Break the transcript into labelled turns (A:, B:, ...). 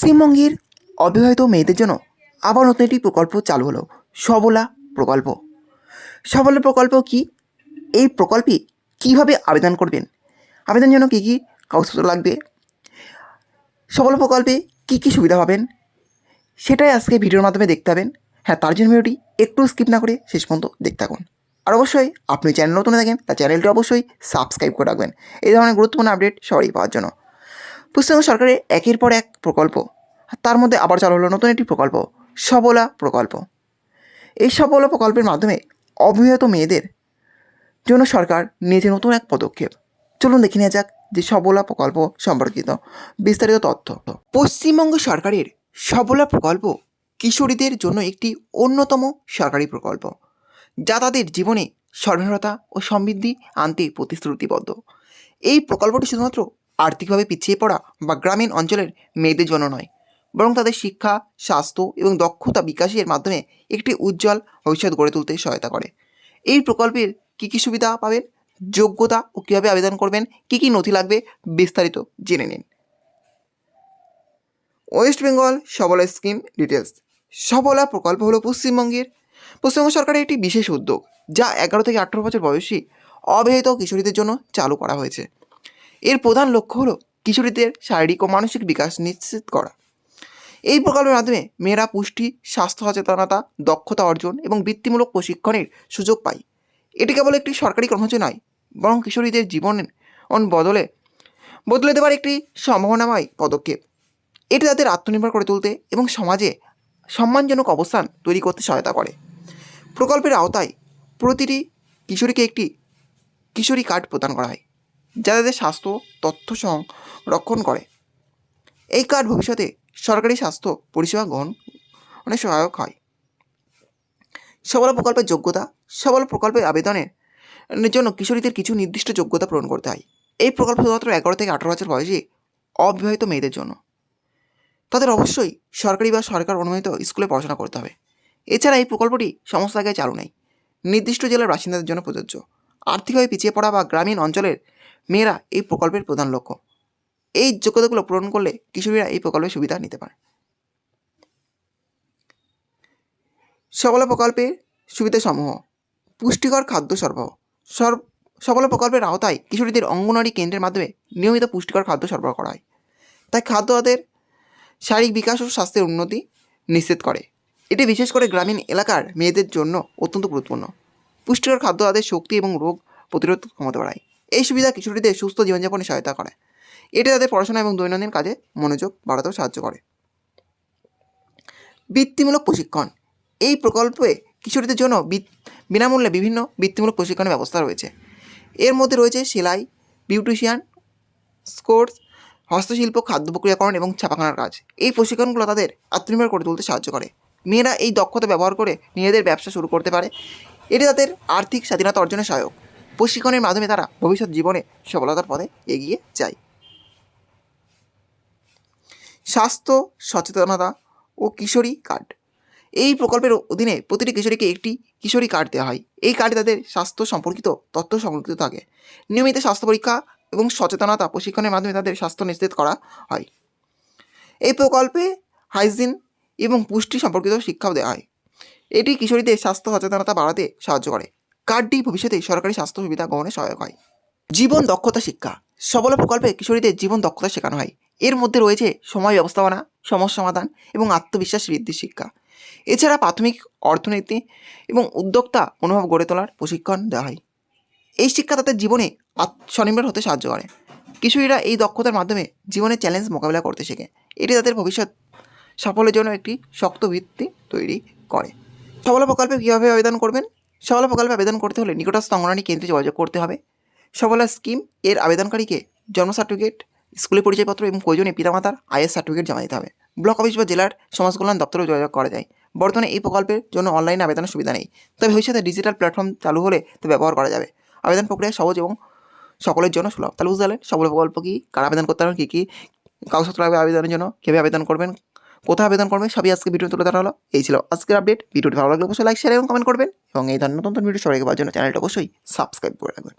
A: পশ্চিমবঙ্গের অবিবাহিত মেয়েদের জন্য আবার নতুন একটি প্রকল্প চালু হলো, সবলা প্রকল্প। সবলা প্রকল্প কি? এই প্রকল্পে কীভাবে আবেদন করবেন? আবেদনের জন্য কী কী কাগজপত্র লাগবে? সবলা প্রকল্পে কী কী সুবিধা পাবেন? সেটাই আজকে ভিডিওর মাধ্যমে দেখতে পাবেন। হ্যাঁ তার জন্য ভিডিওটি একটু স্কিপ না করে শেষ পর্যন্ত দেখতে থাকুন। আর অবশ্যই আপনি চ্যানেল নতুন থাকেন, তার চ্যানেলটি অবশ্যই সাবস্ক্রাইব করে রাখবেন। এই ধরনের গুরুত্বপূর্ণ আপডেট সবারই পাওয়ার জন্য। পশ্চিমবঙ্গ সরকারের একের পর এক প্রকল্প তার মধ্যে আবার চালু হলো নতুন একটি প্রকল্প, সবলা প্রকল্প। এই সবলা প্রকল্পের মাধ্যমে অবিবাহিত মেয়েদের জন্য সরকার নিয়েছে নতুন এক পদক্ষেপ। চলুন দেখে নেওয়া যাক যে সবলা প্রকল্প সম্পর্কিত বিস্তারিত তথ্য। পশ্চিমবঙ্গ সরকারের সবলা প্রকল্প কিশোরীদের জন্য একটি অন্যতম সরকারি প্রকল্প, যা তাদের জীবনে স্বর্ণরতা ও সমৃদ্ধি আনতে প্রতিশ্রুতিবদ্ধ। এই প্রকল্পটি শুধুমাত্র আর্থিকভাবে পিছিয়ে পড়া বা গ্রামীণ অঞ্চলের মেয়েদের জন্য নয়, বরং তাদের শিক্ষা, স্বাস্থ্য এবং দক্ষতা বিকাশের মাধ্যমে একটি উজ্জ্বল ভবিষ্যৎ গড়ে তুলতে সহায়তা করে। এই প্রকল্পের কী কী সুবিধা পাবেন, যোগ্যতা ও কীভাবে আবেদন করবেন, কী কী নথি লাগবে, বিস্তারিত জেনে নিন। West Bengal Sabala scheme details Sabala প্রকল্প হলো পশ্চিমবঙ্গের, পশ্চিমবঙ্গ সরকারের একটি বিশেষ উদ্যোগ, যা এগারো থেকে আঠেরো বছর বয়সী অবিবাহিত কিশোরীদের জন্য চালু করা হয়েছে। এর প্রধান লক্ষ্য হলো কিশোরীদের শারীরিক ও মানসিক বিকাশ নিশ্চিত করা। এই প্রকল্পের মাধ্যমে মেয়েরা পুষ্টি, স্বাস্থ্য সচেতনতা, দক্ষতা অর্জন এবং বৃত্তিমূলক প্রশিক্ষণের সুযোগ পায়। এটি কেবল একটি সরকারি কর্মসূচি নয়, বরং কিশোরীদের জীবনের বদলে বদলে দেওয়ার একটি সম্ভাবনাময় পদক্ষেপ। এটি তাদের আত্মনির্ভর করে তুলতে এবং সমাজে সম্মানজনক অবস্থান তৈরি করতে সহায়তা করে। প্রকল্পের আওতায় প্রতিটি কিশোরীকে একটি কিশোরী কার্ড প্রদান করা হয়। যা তাদের স্বাস্থ্য, তথ্য সংরক্ষণ করে। এই কার্ড ভবিষ্যতে সরকারি স্বাস্থ্য পরিষেবা গ্রহণ অনেক সহায়ক হয়? সবল প্রকল্পের যোগ্যতা, সবল প্রকল্পের আবেদনের জন্য কিশোরীদের কিছু নির্দিষ্ট যোগ্যতা পূরণ করতে হয়। এই প্রকল্প শুধুমাত্র এগারো থেকে আঠারো বছর বয়সে অবিবাহিত মেয়েদের জন্য। তাদের অবশ্যই সরকারি বা সরকার অনুমোদিত স্কুলে পড়াশোনা করতে হবে। এছাড়া এই প্রকল্পটি সমস্ত জায়গায় চালু নেই। নির্দিষ্ট জেলার বাসিন্দাদের জন্য প্রযোজ্য। আর্থিকভাবে পিছিয়ে পড়া বা গ্রামীণ অঞ্চলের মেয়েরা এই প্রকল্পের প্রধান লক্ষ্য। এই যোগ্যতাগুলো পূরণ করলে কিশোরীরা এই প্রকল্পের সুবিধা নিতে পারে। সবলা প্রকল্পের সুবিধাসমূহ। পুষ্টিকর খাদ্য সরবরাহ। সর সবলা প্রকল্পের আওতায় কিশোরীদের অঙ্গনওয়াড়ি কেন্দ্রের মাধ্যমে নিয়মিত পুষ্টিকর খাদ্য সরবরাহ করা হয়। তাই খাদ্য তাদের শারীরিক বিকাশ ও স্বাস্থ্যের উন্নতি নিশ্চিত করে। এটি বিশেষ করে গ্রামীণ এলাকার মেয়েদের জন্য অত্যন্ত গুরুত্বপূর্ণ। পুষ্টিকর খাদ্য তাদের শক্তি এবং রোগ প্রতিরোধ ক্ষমতা বাড়ায়। এই সুবিধা কিশোরীদের সুস্থ জীবনযাপনে সহায়তা করে। এটি তাদের পড়াশোনা এবং দৈনন্দিন কাজে মনোযোগ বাড়াতেও সাহায্য করে। বৃত্তিমূলক প্রশিক্ষণ। এই প্রকল্পে কিশোরীদের জন্য বিনামূল্যে বিভিন্ন বৃত্তিমূলক প্রশিক্ষণের ব্যবস্থা রয়েছে। এর মধ্যে রয়েছে সেলাই, বিউটিশিয়ান স্পোর্টস হস্তশিল্প, খাদ্য প্রক্রিয়াকরণ এবং ছাপাখানার কাজ। এই প্রশিক্ষণগুলো তাদের আত্মনির্ভর করে তুলতে সাহায্য করে। মেয়েরা এই দক্ষতা ব্যবহার করে নিজেদের ব্যবসা শুরু করতে পারে। এটি তাদের আর্থিক স্বাধীনতা অর্জনে সহায়ক। প্রশিক্ষণের মাধ্যমে তারা ভবিষ্যৎ জীবনে সফলতার পথে এগিয়ে যায়। স্বাস্থ্য, সচেতনতা ও কিশোরী কার্ড। এই প্রকল্পের অধীনে প্রতিটি কিশোরীকে একটি কিশোরী কার্ড দেওয়া হয়। এই কার্ডে তাদের স্বাস্থ্য সম্পর্কিত তথ্য সংরক্ষিত থাকে। নিয়মিত স্বাস্থ্য পরীক্ষা এবং সচেতনতা প্রশিক্ষণের মাধ্যমে তাদের স্বাস্থ্য নিশ্চিত করা হয়। এই প্রকল্পে হাইজিন এবং পুষ্টি সম্পর্কিত শিক্ষাও দেওয়া হয়। এটি কিশোরীদের স্বাস্থ্য সচেতনতা বাড়াতে সাহায্য করে। কার্ডটি ভবিষ্যতে সরকারি স্বাস্থ্য সুবিধা গ্রহণে সহায়ক হয়। জীবন দক্ষতা শিক্ষা। সবল প্রকল্পে কিশোরীদের জীবন দক্ষতা শেখানো হয়। এর মধ্যে রয়েছে সময় ব্যবস্থাপনা, সমস্যা সমাধান এবং আত্মবিশ্বাস বৃদ্ধির শিক্ষা। এছাড়া প্রাথমিক অর্থনীতি এবং উদ্যোক্তা মনোভাব গড়ে তোলার প্রশিক্ষণ দেওয়া হয়। এই শিক্ষা তাদের জীবনে আত্মস্বনির্ভর হতে সাহায্য করে। কিশোরীরা এই দক্ষতার মাধ্যমে জীবনের চ্যালেঞ্জ মোকাবিলা করতে শেখে। এটি তাদের ভবিষ্যৎ সাফল্যের জন্য একটি শক্ত ভিত্তি তৈরি করে। সবলা প্রকল্পে কীভাবে আবেদন করবেন? সবলা প্রকল্পে আবেদন করতে হলে নিকটস্থ অঙ্গনওয়াড়ি কেন্দ্রে যোগাযোগ করতে হবে। সবলা স্কিম এর আবেদনকারীকে জন্ম সার্টিফিকেট স্কুলের পরিচয়পত্র এবং প্রয়োজনীয় পিতামাতার আয়ের সার্টিফিকেট জমা দিতে হবে। ব্লক অফিস বা জেলার সমাজ কল্যাণ দপ্তরেও যোগাযোগ করা যায়। বর্তমানে এই প্রকল্পের জন্য অনলাইনে আবেদনের সুবিধা নেই। তবে ভবিষ্যতে ডিজিটাল প্ল্যাটফর্ম চালু হলে তা ব্যবহার করা যাবে। আবেদন প্রক্রিয়া সহজ এবং সকলের জন্য সুলভ। তাহলে বুঝতে পারলেন সবল প্রকল্প কী, কারা আবেদন করতে পারবেন কী কী, কাগজপত্র লাগবে আবেদনের জন্য, কীভাবে আবেদন করবেন কোথায় আবেদন করবে সবই আজকে ভিডিও তুলে ধরা হলো। এই ছিল আজকের আপডেট ভিডিওটি ভালো লাগলে অবশ্যই লাইক শেয়ার এবং কমেন্ট করবেন। এবং এই ধরনের নতুন ভিডিও সবাইকে পাওয়ার জন্য চ্যানেলটা অবশ্যই সাবস্ক্রাইব করে রাখবেন।